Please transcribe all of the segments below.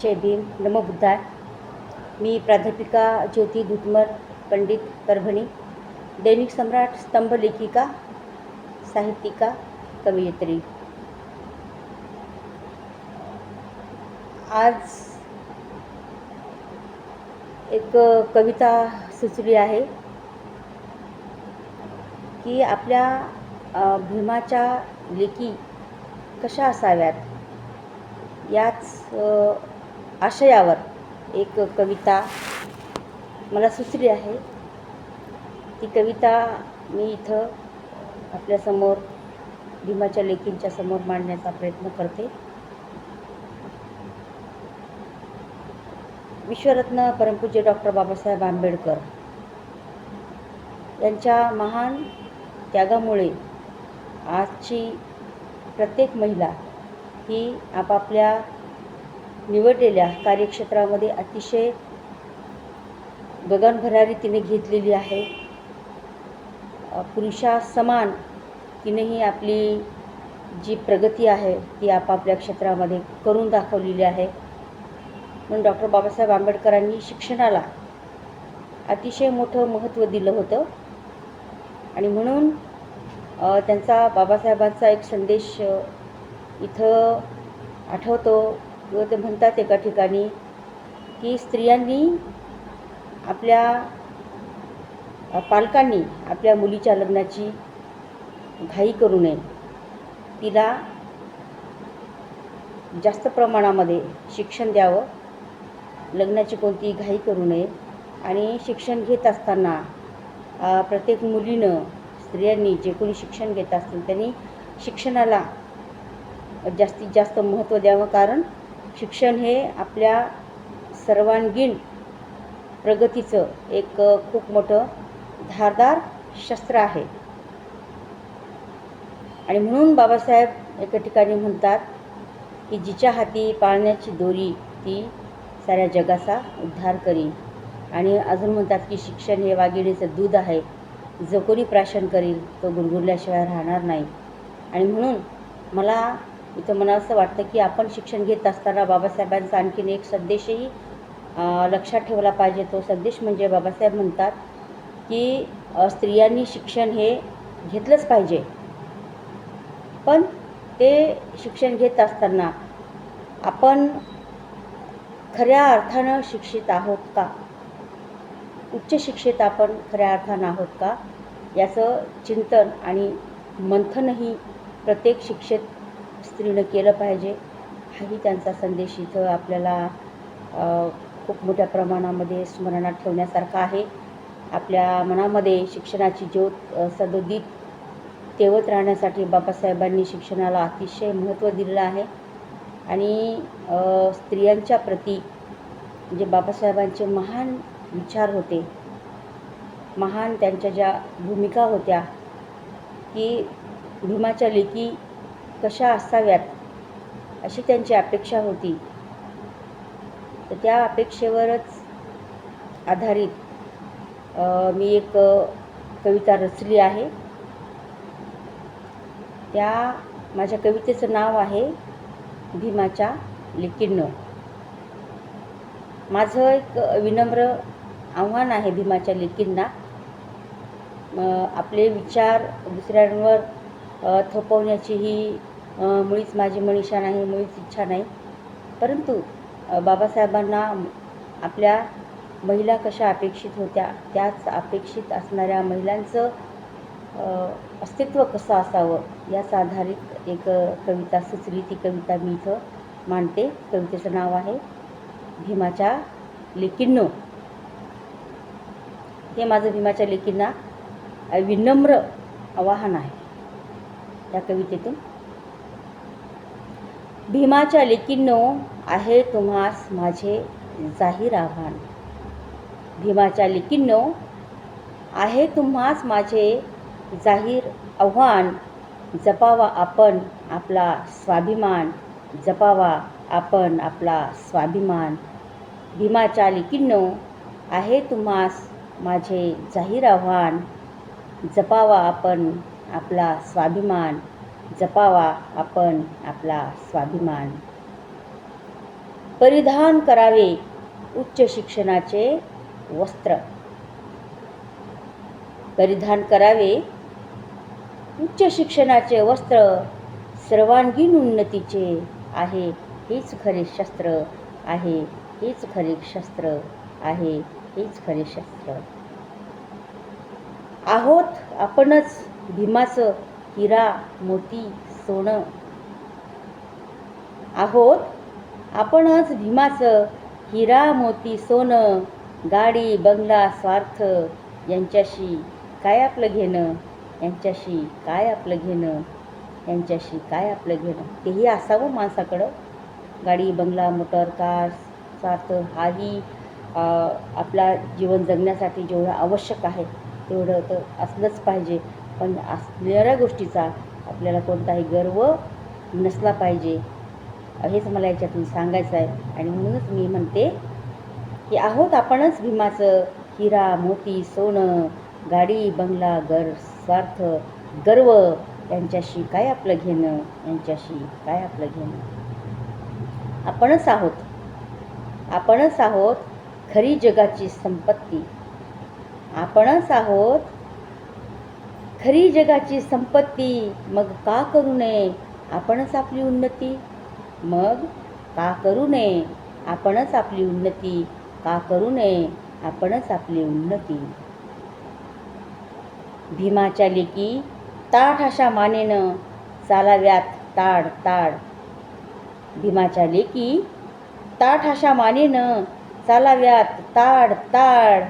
जय भीम नमो बुद्धाय मी प्राध्यापिका ज्योती दुधमर पंडित परभणी. दैनिक सम्राट स्तंभ लेखिका साहित्यिका कवयित्री. आज एक कविता सुचली आहे की आपल्या भीमाच्या लेखी कशा असाव्यात? याच आशयावर. एक कविता मला सुचली आहे. ती कविता मी इथं आपल्यासमोर भीमाच्या लेखींच्या समोर मांडण्याचा प्रयत्न करते. विश्वरत्न परमपूज्य डॉक्टर बाबासाहेब आंबेडकर यांच्या महान त्यागामुळे आजची प्रत्येक महिला ही आपापल्या निवडलेल्या कार्यक्षेत्रामध्ये अतिशय गगनभरारी तिने घेतलेली आहे. पुरुषासमान तिनेही आपली जी प्रगती आहे ती आपापल्या क्षेत्रामध्ये करून दाखवलेली आहे. म्हणून डॉक्टर बाबासाहेब आंबेडकरांनी शिक्षणाला अतिशय मोठं महत्त्व दिलं होतं. आणि म्हणून त्यांचा बाबासाहेबांचा एक संदेश इथं आठवतो. किंवा ते म्हणतात एका ठिकाणी की स्त्रियांनी आपल्या पालकांनी आपल्या मुलीच्या लग्नाची घाई करू नये. तिला जास्त प्रमाणामध्ये शिक्षण द्यावं. लग्नाची कोणतीही घाई करू नये. आणि शिक्षण घेत असताना प्रत्येक मुलीनं स्त्रियांनी जे कोणी शिक्षण घेत असतील त्यांनी शिक्षणाला जास्तीत जास्त महत्त्व द्यावं. कारण शिक्षण हे आपल्या सर्वांगीण प्रगतीचं एक खूप मोठं धारदार शस्त्र आहे. आणि म्हणून बाबासाहेब एका ठिकाणी म्हणतात की जिच्या हाती पाळण्याची दोरी ती साऱ्या जगाचा उद्धार करी आणि अजून म्हणतात की शिक्षण हे वाघिणीचं दूध आहे. जो कोणी प्राशन करील तो गुरगुरल्याशिवाय राहणार नाही. आणि म्हणून मला इथं मला असं वाटतं की आपण शिक्षण घेत असताना बाबासाहेबांचा आणखीन एक संदेशही लक्षात ठेवला पाहिजे. तो संदेश म्हणजे बाबासाहेब म्हणतात की स्त्रियांनी शिक्षण हे घेतलंच पाहिजे. पण ते शिक्षण घेत असताना आपण खऱ्या अर्थानं शिक्षित आहोत का? उच्च शिक्षित आपण खऱ्या अर्थानं आहोत का? याचं चिंतन आणि मंथनही प्रत्येक शिक्षित स्त्रीनं केलं पाहिजे हाही त्यांचा संदेश इथं आपल्याला खूप मोठ्या प्रमाणामध्ये स्मरणात ठेवण्यासारखा आहे. आपल्या मनामध्ये शिक्षणाची ज्योत सदोदित तेवत राहण्यासाठी बाबासाहेबांनी शिक्षणाला अतिशय महत्त्व दिलेलं आहे. आणि स्त्रियांच्या प्रती जे बाबासाहेबांचे महान विचार होते. महान त्यांच्या ज्या भूमिका होत्या की भीमाच्या लेखी कशा असाव्यात अशी त्यांची अपेक्षा होती. तर त्या अपेक्षेवरच आधारित मी एक कविता रचली आहे. त्या माझ्या कवितेचं नाव आहे भीमाच्या लेकींनो. माझं एक विनम्र आव्हान आहे भीमाच्या लेकींना. आपले विचार दुसऱ्यांवर थोपवण्याची ही मुळीच माझी मनीषा नाही मुळीच इच्छा नाही. परंतु बाबासाहेबांना आपल्या महिला कशा अपेक्षित होत्या त्याच अपेक्षित असणाऱ्या महिलांचं अस्तित्व कसं असावं याच आधारित एक कविता सुचली ती कविता मी इथं मांडते. कवितेचं नाव आहे भीमाच्या लेकींनो. हे माझं भीमाच्या लेकींना विनम्र आवाहन आहे. त्या कवितेतून भीमाच्या लेकींनो आहे तुम्हास माझे जाहीर आव्हान. भीमाच्या लेकींनो आहे तुम्हास माझे जाहीर आव्हान. जपावा आपण आपला स्वाभिमान. जपावा आपण आपला स्वाभिमान. भीमाच्या लेकींनो आहे तुम्हास माझे जाहीर आव्हान. जपावा आपण आपला स्वाभिमान जपावा आपण आपला स्वाभिमान. परिधान करावे उच्च शिक्षणाचे वस्त्र. परिधान करावे उच्च शिक्षणाचे वस्त्र सर्वांगीण उन्नतीचे आहे हेच खरे शस्त्र आहे हेच खरे शस्त्र आहे हेच खरे शस्त्र. आहोत आपणच भीमाचं हिरा मोती सोनं. आहोत आपणच भीमाचं हिरा मोती सोनं गाडी बंगला स्वार्थ यांच्याशी काय आपलं घेणं? यांच्याशी काय आपलं घेणं? यांच्याशी काय आपलं घेणं? तेही असावं माणसाकडं. गाडी बंगला मोटर कार स्वार्थ हाही आपला जीवन जगण्यासाठी जेवढं आवश्यक आहे तेवढं तर असलंच पाहिजे. पण असणाऱ्या गोष्टीचा आपल्याला कोणताही गर्व नसला पाहिजे. हेच मला याच्यातून सांगायचं आहे आणि म्हणूनच मी म्हणते की आहोत आपणच भीमाचं हिरा मोती सोनं गाडी बंगला घर स्वार्थ गर्व यांच्याशी काय आपलं घेणं? यांच्याशी काय आपलं घेणं? आपणच आहोत. आपणच आहोत खरी जगाची संपत्ती. आपणच आहोत खरी जगाची संपत्ती मग का करू नये? आपणच आपली उन्नती. मग का करू नये? आपणच आपली उन्नती. का करू नये? आपणच आपली उन्नती. भीमाच्या लेकी ताठ अशा मानेनं चालाव्यात ताड ताड. भीमाच्या लेकी ताठ अशा मानेनं चालाव्यात ताड ताड.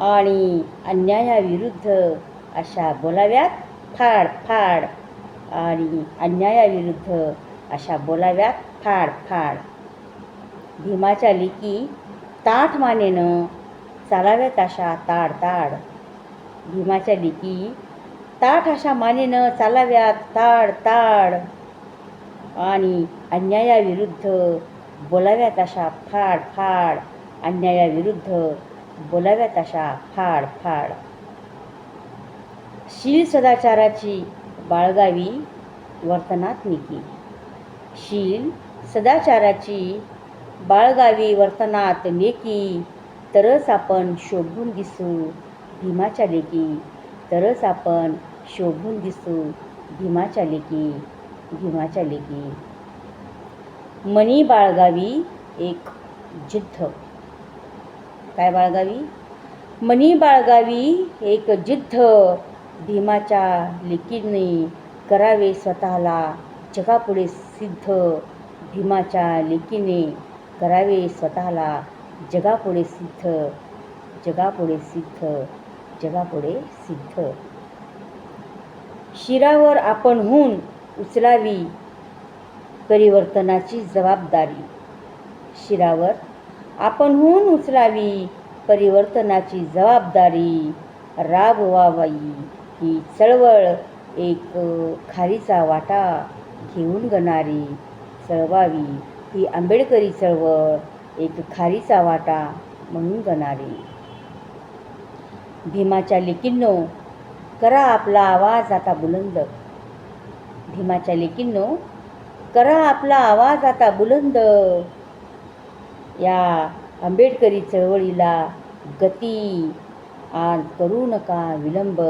आणि अन्यायाविरुद्ध अशा बोलाव्यात. फाड फाड. आणि अन्यायाविरुद्ध अशा बोलाव्यात. फाड फाड. भीमाच्या लेकी ताठ मानेनं चालाव्यात अशा ताड ताड. भीमाच्या लेकी ताठ अशा मानेनं चालाव्यात. ताड ताड. आणि अन्यायाविरुद्ध बोलाव्यात अशा फाड फाड. अन्यायाविरुद्ध बोलाव्यात अशा फाड फाड. शील सदाचाराची बाळगावी वर्तनात निकी शील सदाचाराची बाळगावी वर्तनात नेकी तरच आपण शोभून दिसू भीमाच्या लेकी. तरच आपण शोभून दिसू भीमाच्या लेकी भीमाच्या लेकी. मनी बाळगावी एक जिद्द काय बाळगावी? मनी बाळगावी एक जिद्द भीमाच्या लेकीने करावे स्वतःला जगापुढे सिद्ध. भीमाच्या लेकीने करावे स्वतःला जगापुढे सिद्ध. जगापुढे सिद्ध. जगापुढे सिद्ध. शिरावर आपणहून उचलावी परिवर्तनाची जबाबदारी. शिरावर आपणहून उचलावी परिवर्तनाची जबाबदारी राबवावी. ही चळवळ एक खारीचा वाटा घेऊन गणारी चळवावी. ही आंबेडकरी चळवळ एक खारीचा वाटा म्हणून गणारी. भीमाच्या लेकींनो करा आपला आवाज आता बुलंद. भीमाच्या लेकींनो करा आपला आवाज आता बुलंद. या आंबेडकरी चळवळीला गती आज करू नका विलंब.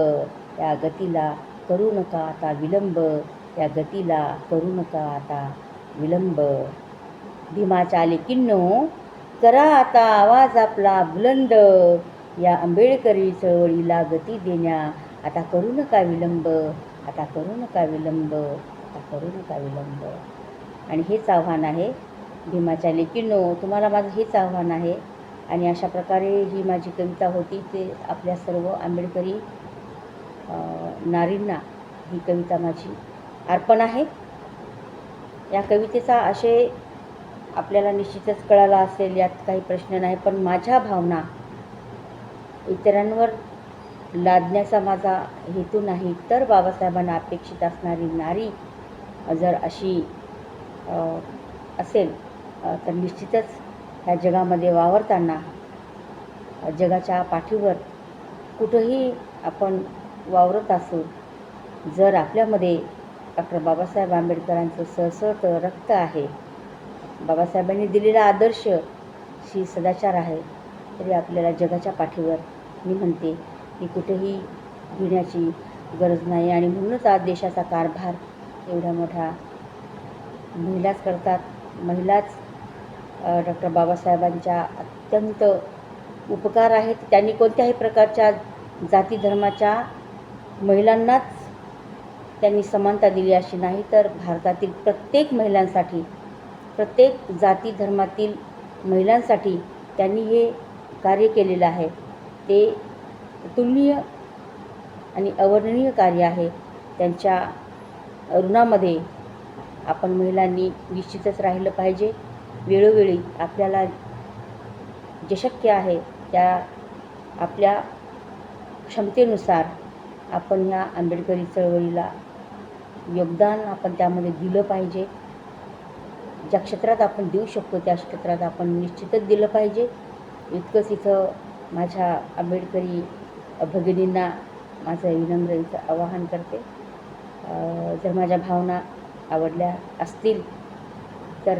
या गतीला करू नका आता विलंब. या गतीला करू नका आता विलंब. भीमाच्या लेकींनो करा आता आवाज आपला बुलंद. या आंबेडकरी चळवळीला गती देण्या. आता करू नका विलंब. आता करू नका विलंब. आता करू नका विलंब. आणि हेच आव्हान आहे भीमाच्या लेकींनो तुम्हाला माझं हेच आव्हान आहे. आणि अशा प्रकारे ही माझी कविता होती ते आपल्या सर्व आंबेडकरी नारींना ही कविता माझी अर्पण आहे. या कवितेचा आशय आपल्याला निश्चितच कळाला असेल यात काही प्रश्न नाही पण माझ्या भावना इतरांवर लादण्याचा माझा हेतू नाही. तर बाबासाहेबांना अपेक्षित असणारी नारी जर अशी असेल तर निश्चितच ह्या जगामध्ये वावरताना जगाच्या पाठीवर कुठंही आपण वावरत असू जर आपल्यामध्ये डॉक्टर बाबासाहेब आंबेडकरांचं सळसळत रक्त आहे बाबासाहेबांनी दिलेला आदर्श श्री सदाचार आहे तरी आपल्याला जगाच्या पाठीवर मी म्हणते की कुठेही भिण्याची गरज नाही आणि म्हणूनच आज देशाचा कारभार एवढा मोठा महिलाच करतात. महिलाच डॉक्टर बाबासाहेबांच्या अत्यंत उपकार आहेत. त्यांनी कोणत्याही प्रकारच्या जाती धर्माच्या महिलांनाच त्यांनी समानता दिली अशी नाही तर भारतातील प्रत्येक महिलांसाठी प्रत्येक जाती धर्मातील महिलांसाठी त्यांनी हे कार्य केलेलं आहे. ते तुलनीय आणि अवर्णनीय कार्य आहे. त्यांच्या ऋणामध्ये आपण महिलांनी निश्चितच राहिलं पाहिजे. वेळोवेळी आपल्याला जे शक्य आहे त्या आपल्या क्षमतेनुसार आपण ह्या आंबेडकरी चळवळीला योगदान आपण त्यामध्ये दिलं पाहिजे. ज्या क्षेत्रात आपण देऊ शकतो त्या क्षेत्रात आपण निश्चितच दिलं पाहिजे. इतकंच इथं माझ्या आंबेडकरी भगिनींना माझं विनम्र इथं आवाहन करते. जर माझ्या भावना आवडल्या असतील तर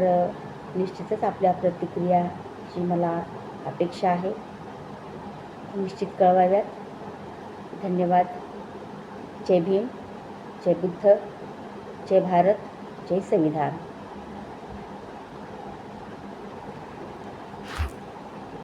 निश्चितच आपल्या प्रतिक्रियाची मला अपेक्षा आहे. निश्चित कळवाव्यात. धन्यवाद. जय भीम जय बुद्ध जय भारत जय संविधान.